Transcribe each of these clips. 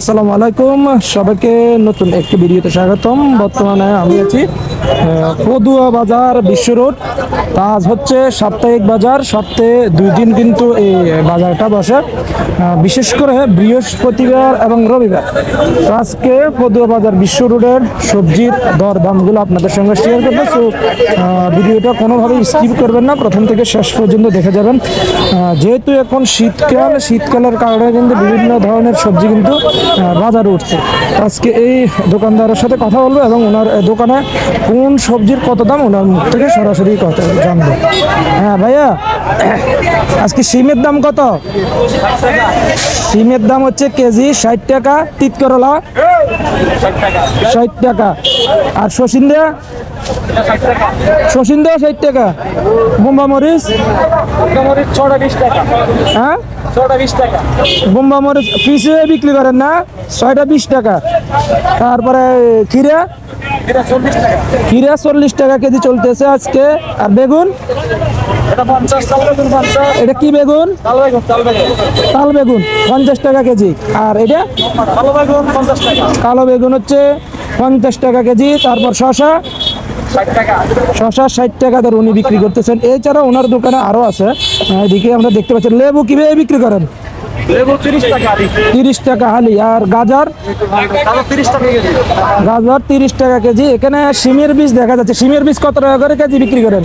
আসসালামু আলাইকুম। সবাইকে নতুন একটি ভিডিওতে স্বাগতম। বর্তমানে আমি আছি পদুয়া বাজার বিশ্ব রোড। আজ হচ্ছে সাপ্তাহিক বাজার, সপ্তাহে দুই দিন কিন্তু এই বাজারটা বসে। বিশেষ করে বৃহস্পতিবার এবং রবিবার। আজকে পদুয়া বাজার বিশ্ব রোডের সবজির দর দামগুলো আপনাদের সঙ্গে শেয়ার করব। সো ভিডিওটা কোনোভাবেই স্কিপ করবেন না। প্রথম থেকে শেষ পর্যন্ত দেখে যাবেন। যেহেতু এখন শীতকাল, শীতকালের কারণে কিন্তু বিভিন্ন ধরনের সবজি কিন্তু বাজারে উঠছে। আজকে এই দোকানদারের সাথে কথা বলব এবং ওনার দোকানে কোন সবজির কত দাম ওনার মুখ থেকে সরাসরি কথা জানব। হ্যাঁ ভাইয়া, আজকে সিমের দাম কত? সিমের দাম হচ্ছে কেজি ষাট টাকা, তিত করলা ষাট টাকা। আর শশিন্দা শশিন্দা ষাট টাকা। বোম্বা মরিচ? হ্যাঁ? বোম্বা মরিচ পিসে বিক্রি করেন না, ছয়টা বিশ টাকা। তারপরে খিরা এটা চল্লিশ টাকা কেজি চলতেছে আজকে। আর বেগুন? এটা কি বেগুন? তাল বেগুন পঞ্চাশ টাকা কেজি। আর এটা? কালো বেগুন কালো বেগুন হচ্ছে পঞ্চাশ টাকা কেজি তারপর শশা। শশা ষাট টাকা দর উনি বিক্রি করতেছেন। এছাড়া ওনার দোকানে আরও আছে। এদিকে আমরা দেখতে পাচ্ছি লেবু কীভাবে বিক্রি করেন? তিরিশ টাকা হালি। আর গাজর? গাজর তিরিশ টাকা কেজি। এখানে সিমের বীজ দেখা যাচ্ছে। সিমের বীজ কত টাকা করে কেজি বিক্রি করেন?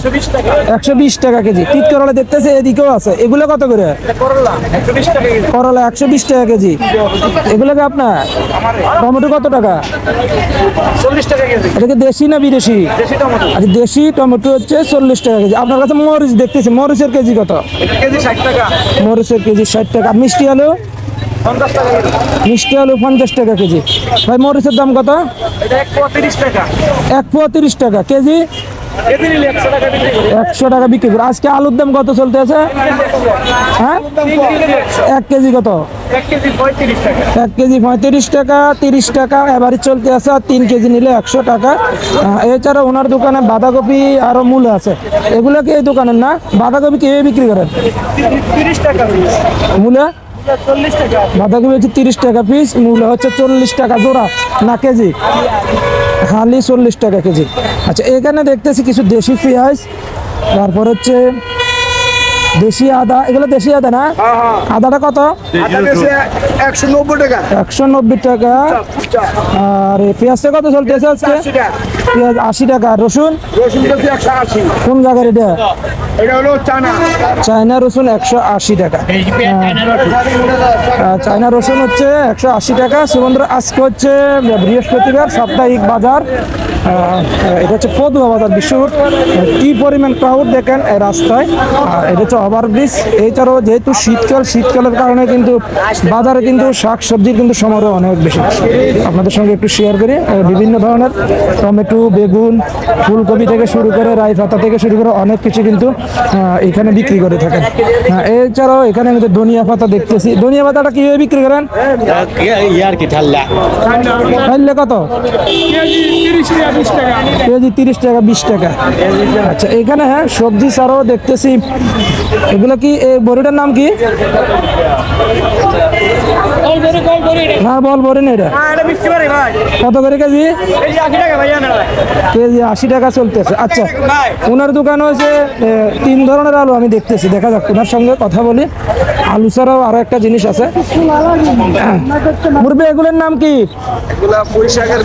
একশো বিশ টাকা। কেজি। তিত করলা দেখতেছে এদিকেও আছে। এগুলো কত করে? করলা একশো বিশ টাকা কেজি। এগুলো কি আপনার টমেটো কত টাকা? চল্লিশ টাকা কেজি। এটা কি দেশি না বিদেশি? দেশি আচ্ছা দেশি টমেটো হচ্ছে চল্লিশ টাকা কেজি। আপনার কাছে মরিচ দেখতেছি। মরিচের কেজি কত? কেজি ষাট টাকা। মরিচের কেজি ষাট টাকা। মিষ্টি আলু মিষ্টি আলু পঞ্চাশ টাকা কেজি। ভাই মরিচের দাম কত? এক পোয়া তিরিশ টাকা। কেজি। একশো টাকা বিক্রি করি। আজকে আলুর দাম কত চলতে আছে হ্যাঁ? এক কেজি কত? এক কেজি পঁয়ত্রিশ টাকা। তিরিশ টাকা। এবারে চলতে আছে আর তিন কেজি নিলে একশো টাকা। এছাড়া ওনার দোকানে বাঁধাকপি আরও মূল্য আছে। এগুলো কি এই দোকানের না? বাঁধাকপি কীভাবে বিক্রি করেন? তিরিশ টাকা। টাকা বাঁধাকপি হচ্ছে তিরিশ টাকা পিস মূল্য হচ্ছে চল্লিশ টাকা জোড়া, না কেজি? হালি চল্লিশ টাকা কেজি। আচ্ছা এখানে দেখতেছি কিছু দেশি পেঁয়াজ, তারপর হচ্ছে দেশি আদা এগুলো দেশি আদা না? আদাটা কত? একশো নব্বই টাকা। একশো নব্বই টাকা। আর এই পেঁয়াজটা কত চলতেছে আজকে? পেঁয়াজ আশি টাকা। রসুন? কোন জায়গার এটা? এটা হলো চানা চায়না রসুন একশো আশি টাকা। চায়না রসুন হচ্ছে একশো আশি টাকা। সুমন্দ্র আজকে হচ্ছে বৃহস্পতিবার সাপ্তাহিক বাজার। এটা হচ্ছে পদুয়া বাজার বিশ্বরোড। কি পরিমাণ ক্রাউড দেখেন এই রাস্তায়? আর এটা হচ্ছে ওভারব্রিজ এছাড়াও যেহেতু শীতকাল শীতকালের কারণে কিন্তু বাজারে কিন্তু শাক সবজির কিন্তু সমারোহ অনেক বেশি। আপনাদের সঙ্গে একটু শেয়ার করি। বিভিন্ন ধরনের টমেটো বেগুন ফুলকপি থেকে শুরু করে রাই পাতা থেকে শুরু করে অনেক কিছু কিন্তু এখানে বিক্রি করে থাকেন। এছাড়াও এখানে কিন্তু ধনিয়া পাতা দেখতেছি। ধনিয়া পাতাটা কীভাবে বিক্রি করেন? ইয়ার কি ঠাল্লা? কত? কেজি তিরিশ টাকা, বিশ টাকা। আচ্ছা এখানে হ্যাঁ সবজি ছাড়াও দেখতেছি। এগুলো কি এই বড়িটার নাম কি? না। বল বড়ি না এটা। হ্যাঁ এটা বিক্রি পারি ভাই। কত করে কেজি? কেজি আশি টাকা চলতেছে। আচ্ছা ওনার দোকানে হচ্ছে এ, তিন ধরনের আলু আমি দেখতেছি। দেখা যাক ওনার সঙ্গে কথা বলি। আলু ছাড়াও আরও একটা জিনিস আছে। মুরবে এগুলোর নাম কি? পুঁইশাকের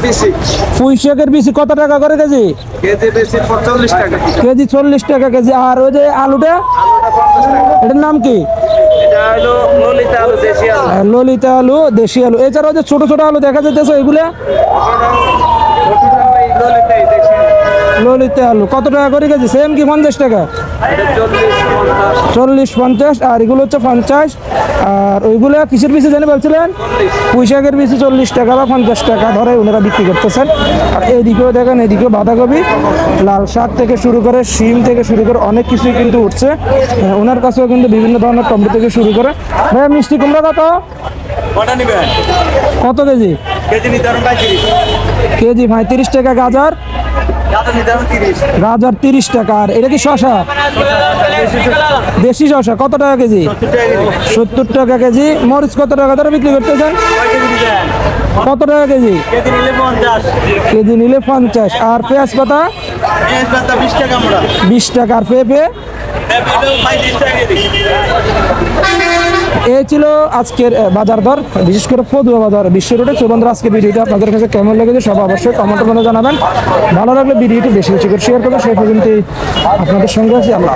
পুঁই শাকের বিচি কত টাকা করে কেজি? কেজি বেশি পঁয়তাল্লিশ টাকা। কেজি চল্লিশ টাকা কেজি। আর ওই যে আলুটা? এটার নাম কি? এটা হলো ললিতা আলু। দেশি আলু আহ, ললিতা আলু দেশি আলু। এছাড়াও যে ছোট ছোট আলু দেখা যেতেছে এগুলা ললিতা আলু কত টাকা করে কেজি? সেম কি পঞ্চাশ টাকা? চল্লিশ পঞ্চাশ। আর এগুলো হচ্ছে পঞ্চাশ। আর ওইগুলো কিসের পিসে জানি বলছিলেন? পুঁইশাকের পিসে চল্লিশ টাকা বা পঞ্চাশ টাকা ধরে ওনারা বিক্রি করতেছেন। আর এইদিকেও দেখেন এদিকেও বাঁধাকপি। লাল শাক থেকে শুরু করে শিম থেকে শুরু করে অনেক কিছুই কিন্তু উঠছে। হ্যাঁ, ওনার কাছেও কিন্তু বিভিন্ন ধরনের টমেটো থেকে শুরু করে। ভাইয়া মিষ্টি কুমড়া কত? কত কেজি? কেজি কেজি পঁয়ত্রিশ টাকা গাজর? তিরিশ। গাজর তিরিশ টাকা আর এটা কি শশা দেশি শশা কত টাকা কেজি? সত্তর টাকা কেজি। মরিচ কত টাকা ধরে বিক্রি করতেছেন? কত টাকা কেজি? কেজি নিলে পঞ্চাশ। আর পেঁয়াজ পাতা? বিশ টাকা আর পেঁপে? এই ছিল আজকের বাজার দর। বিশেষ করে পদুয়া বাজার, বিশ্ব রোডে। তো বন্ধুরা আজকে ভিডিওটা আপনাদের কাছে কেমন লেগেছে সব অবশ্যই কমেন্ট করে জানাবেন। ভালো লাগলে ভিডিওটি বেশি বেশি করে শেয়ার করবেন। সেই পর্যন্তই আপনাদের সঙ্গে আছি আল্লাহ।